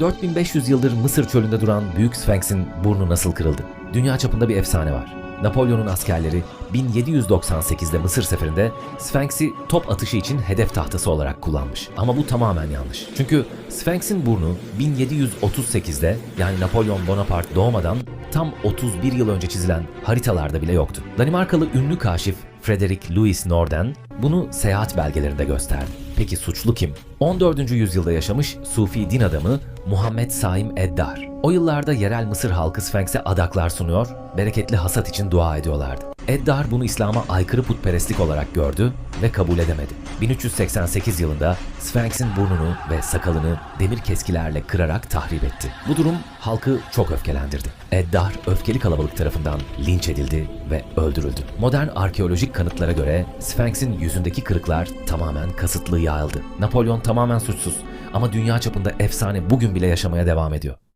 4500 yıldır Mısır çölünde duran Büyük Sphinx'in burnu nasıl kırıldı? Dünya çapında bir efsane var. Napolyon'un askerleri 1798'de Mısır seferinde Sphinx'i top atışı için hedef tahtası olarak kullanmış. Ama bu tamamen yanlış. Çünkü Sphinx'in burnu 1738'de yani Napolyon Bonaparte doğmadan tam 31 yıl önce çizilen haritalarda bile yoktu. Danimarkalı ünlü kaşif Frederick Louis Norden bunu seyahat belgelerinde gösterdi. Peki suçlu kim? 14. yüzyılda yaşamış Sufi din adamı Muhammed Saim Eddar. O yıllarda yerel Mısır halkı Sphinx'e adaklar sunuyor, bereketli hasat için dua ediyorlardı. Eddar bunu İslam'a aykırı putperestlik olarak gördü ve kabul edemedi. 1388 yılında Sphinx'in burnunu ve sakalını demir keskilerle kırarak tahrip etti. Bu durum halkı çok öfkelendirdi. Eddar öfkeli kalabalık tarafından linç edildi ve öldürüldü. Modern arkeolojik kanıtlara göre Sphinx'in yüzündeki kırıklar tamamen kasıtlı yayıldı. Napolyon tamamen suçsuz ama dünya çapında efsane bugün bile yaşamaya devam ediyor.